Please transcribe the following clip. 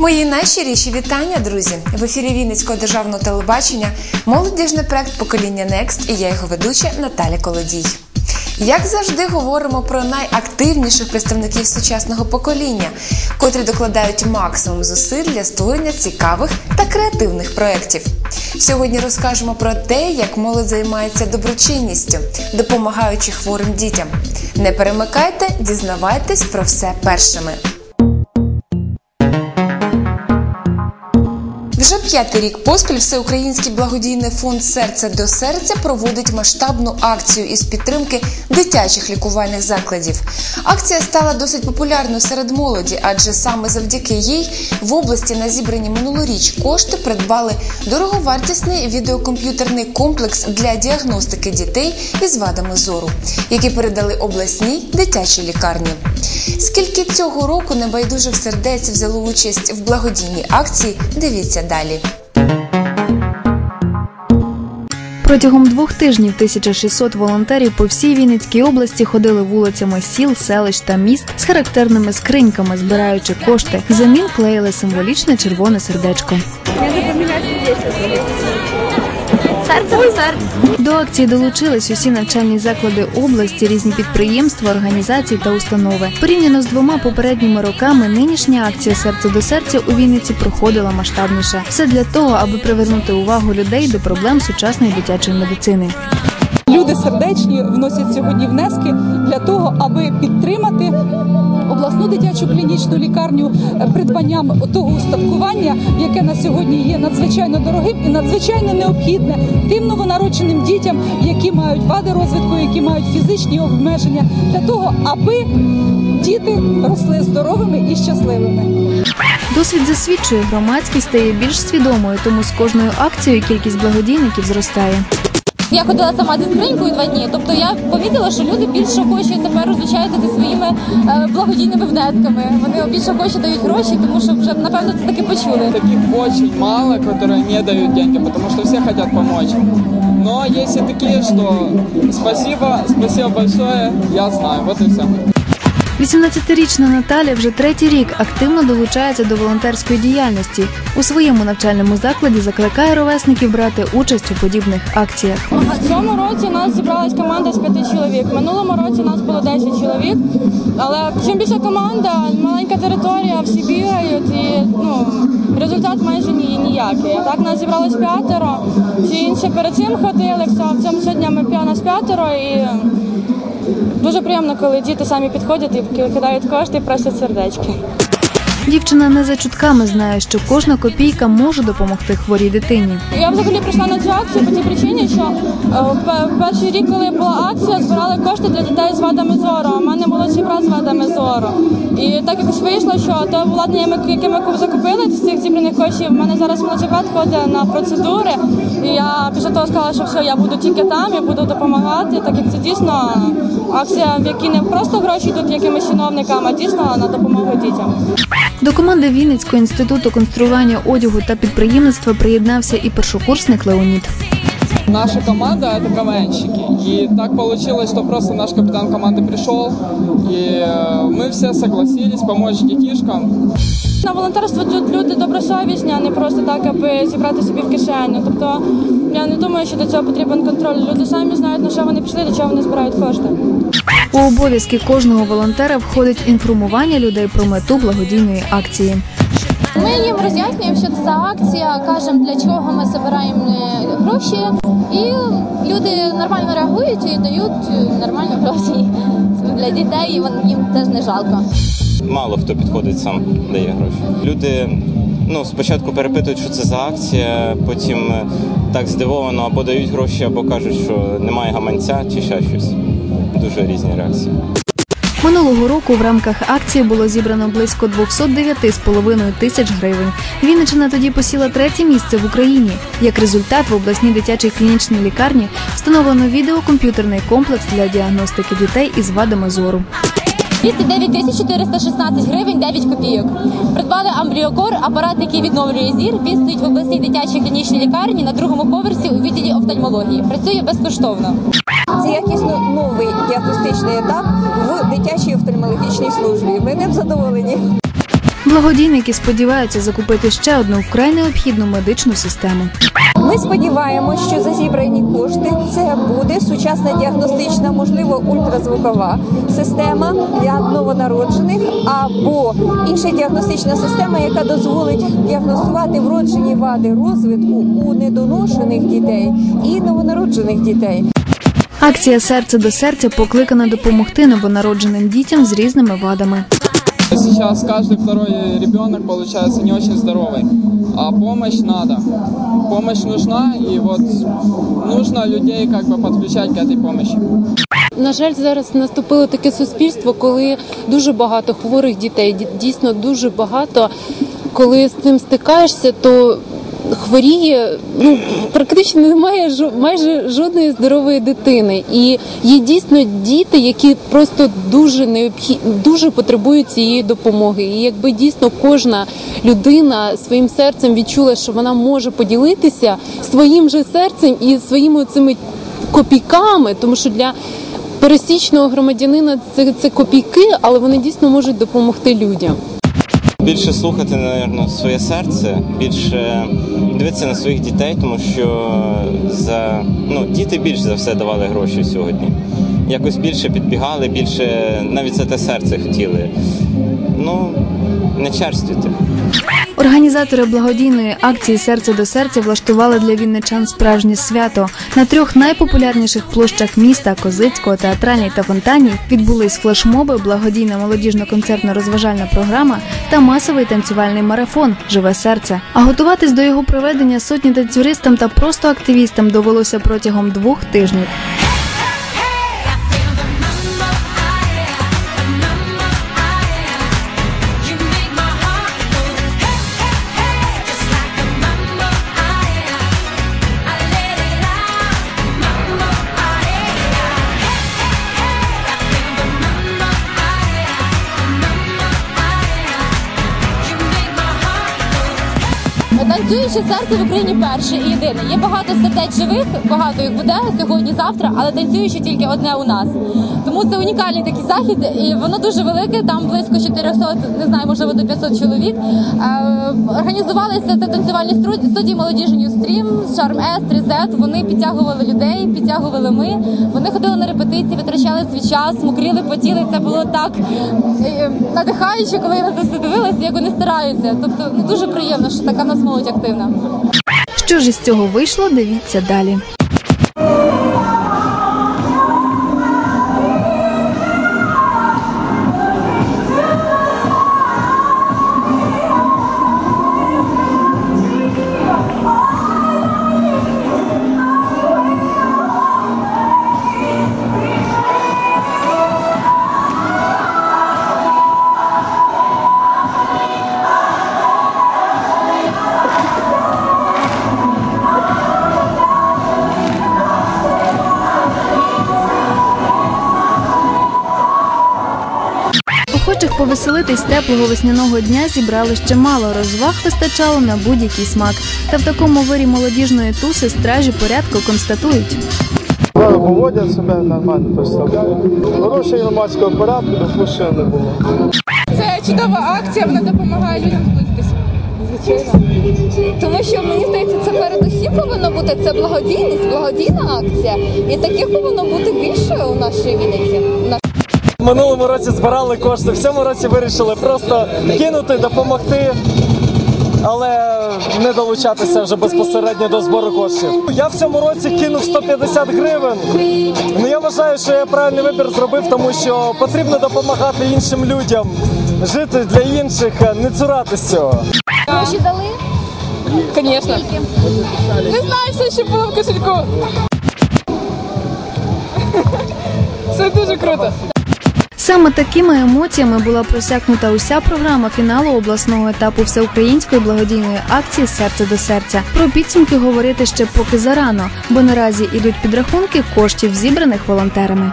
Мої найщиріші вітання, друзі! В ефірі Вінницького державного телебачення молодіжний проект Покоління Next і я його ведуча Наталя Колодій. Як завжди, говоримо про найактивніших представників сучасного покоління, котрі докладають максимум зусиль для створення цікавих та креативних проєктів. Сьогодні розкажемо про те, як молодь займається доброчинністю, допомагаючи хворим дітям. Не перемикайте, дізнавайтесь про все першими. П'ятий рік поспіль Всеукраїнський благодійний фонд Серце до серця проводить масштабну акцію із підтримки дитячих лікувальних закладів. Акція стала досить популярною серед молоді, адже саме завдяки їй в області на зібрані минулоріч кошти придбали дороговартісний відеокомп'ютерний комплекс для діагностики дітей із вадами зору, який передали обласній дитячій лікарні. Скільки цього року небайдужих сердець взяло участь в благодійній акції, дивіться далі. Протягом двох тижнів 1600 волонтерів по всій Вінницькій області ходили вулицями сіл, селищ та міст з характерними скриньками, збираючи кошти. Замін клеїли символічне червоне сердечко. Серце до серця. До акції долучились усі навчальні заклади області, різні підприємства, організації та установи. Порівняно з двома попередніми роками, нинішня акція серце до серця у Вінниці проходила масштабніше. Все для того, аби привернути увагу людей до проблем сучасної дитячої медицини. Люди сердечні вносять сьогодні внески для того, аби підтримати обласну дитячу клінічну лікарню придбанням того устаткування, яке на сьогодні є надзвичайно дорогим і надзвичайно необхідне тим новонародженим дітям, які мають вади розвитку, які мають фізичні обмеження, для того, аби діти росли здоровими і щасливими. Досвід засвідчує, громадськість стає більш свідомою, тому з кожною акцією кількість благодійників зростає. Я ходила сама зі скринькою два дні. Тобто я помітила, що люди більше хочуть тепер розлучаються зі своїми е, благодійними внесками. Вони більше хочуть дають гроші, тому що вже напевно це таки почули. Таких очень мало, які не дають деньги, тому що всі хочуть помочь. Но есть и такие, что спасибо, спасибо большое, я знаю, вот и все. 18-річна Наталя вже третій рік активно долучається до волонтерської діяльності. У своєму навчальному закладі закликає ровесників брати участь у подібних акціях. В цьому році у нас зібралась команда з п'яти чоловік. Минулому році нас було 10 чоловік. Але чим більша команда, маленька територія, всі бігають і ну, результат майже ні, ніякий. Так нас зібралось п'ятеро. Всі інші перед цим ходили. В цьому сьогодні ми п'я- нас п'ятеро і дуже приємно, коли діти самі підходять і кидають кошти і просять сердечки. Дівчина не за чутками знає, що кожна копійка може допомогти хворій дитині. Я взагалі прийшла на цю акцію по тій причині, що е, перший рік, коли була акція, збирали кошти для дітей з вадами зору. В мене молодший брат з вадами зору. І так якось вийшло, що те обладнання, яке ми закупили з цих зібраних коштів, в мене зараз молодший брат ходить на процедури. І я після того сказала, що все, я буду тільки там, я буду допомагати, так як це дійсно акція, в якій не просто гроші йдуть якимось чиновникам, а дійсно на допомогу дітям. До команди Вінницького інституту конструювання одягу та підприємництва приєднався і першокурсник Леонід. Наша команда это КВНщики. И так получилось, что просто наш капитан команды пришел, и э, мы все согласились помочь детишкам. На волонтерство тут люди добросовісні, а не просто так, аби зібрати собі в кишеню. Тобто я не думаю, що до цього потрібен контроль. Люди самі знають, на що вони пішли, до чого вони збирають кошти. У обов'язки кожного волонтера входить інформування людей про мету благодійної акції. Ми їм роз'яснюємо, що це за акція, кажемо для чого ми збираємо е, гроші, і люди нормально реагують і дають е, нормально гроші для дітей. і вон- Їм теж не жалко. Мало хто підходить сам дає гроші. Люди ну, спочатку перепитують, що це за акція, потім е, так здивовано або дають гроші, або кажуть, що немає гаманця чи ще щось. Дуже різні реакції. Минулого року в рамках акції було зібрано близько 209,5 тисяч гривень. Вінниччина тоді посіла третє місце в Україні. Як результат, в обласній дитячій клінічній лікарні встановлено відеокомп'ютерний комплекс для діагностики дітей із вадами зору. 209 тисяч 416 гривень 9 копійок. Придбали амбліокор, апарат, який відновлює зір. Він стоїть в обласній дитячій клінічній лікарні на другому поверсі у відділі офтальмології. Працює безкоштовно. Це якісно новий діагностичний етап в дитячій офтальмологічній службі. Ми ним задоволені. Благодійники сподіваються закупити ще одну вкрай необхідну медичну систему. Ми сподіваємося, що за зібрані кошти це буде сучасна діагностична, можливо, ультразвукова система для новонароджених або інша діагностична система, яка дозволить діагностувати вроджені вади розвитку у недоношених дітей і новонароджених дітей. Акція серце до серця покликана допомогти новонародженим дітям з різними вадами. Сейчас каждый второй ребенок получается не очень здоровый, а помощь надо. Помощь нужна, и вот нужно людей как бы подключать к этой помощи. На жаль, зараз наступило таке суспільство, коли дуже багато хворих дітей, дійсно дуже багато. Коли з цим стикаєшся, то хворіє ну практично немає майже жодної здорової дитини. І є дійсно діти, які просто дуже необхід, дуже потребують цієї допомоги. І якби дійсно кожна людина своїм серцем відчула, що вона може поділитися своїм же серцем і своїми цими копійками, тому що для пересічного громадянина це, це копійки, але вони дійсно можуть допомогти людям. Більше слухати, напевно, своє серце, більше дивитися на своїх дітей, тому що за ну, діти більше за все давали гроші сьогодні. Якось більше підбігали, більше навіть за те серце хотіли. Ну, не черствуйте. Організатори благодійної акції Серце до серця влаштували для вінничан справжнє свято. На трьох найпопулярніших площах міста Козицького, театральній та фонтаній відбулись флешмоби, благодійна молодіжно-концертно-розважальна програма та масовий танцювальний марафон Живе серце. А готуватись до його проведення сотні танцюристам та просто активістам довелося протягом двох тижнів. Танцююче серце в Україні перше і єдине. Є багато сердець живих, багато їх буде сьогодні, завтра, але танцююче тільки одне у нас. Тому це унікальний такий захід, і воно дуже велике. Там близько 400, не знаю, можливо, до 500 чоловік. Е, Організувалися це танцювальні студії молодіжі Ньюстрім, Шарм С, Тризет. Вони підтягували людей, підтягували ми. Вони ходили на репетиції, витрачали свій час, мокріли, потіли. Це було так е, надихаюче, коли я на це все дивилася, як вони стараються. Тобто ну, дуже приємно, що така нас молодь активна. Що ж із цього вийшло, дивіться далі. Охочих повеселитись теплого весняного дня зібрали ще мало. Розваг вистачало на будь-який смак. Та в такому вирі молодіжної туси стражі порядку констатують. Правильно поводять себе нормально представляють. Хороший громадський апарат, допущено не було. Це чудова акція, вона допомагає людям зблизитися. Звичайно. Тому що мені здається, це передусім повинно бути це благодійність, благодійна акція. І таких повинно бути більше у нашій Вінниці. Минулому році збирали кошти, в цьому році вирішили просто кинути, допомогти. Але не долучатися вже безпосередньо до збору коштів. Я в цьому році кинув 150 гривень. Ну я вважаю, що я правильний вибір зробив, тому що потрібно допомагати іншим людям, жити для інших, не цуратись цього. Гроші дали? Звісно. Не знаю, все, що було в кошельку. Це дуже круто. Саме такими емоціями була просякнута уся програма фіналу обласного етапу всеукраїнської благодійної акції Серце до серця. Про підсумки говорити ще поки зарано, бо наразі ідуть підрахунки коштів, зібраних волонтерами.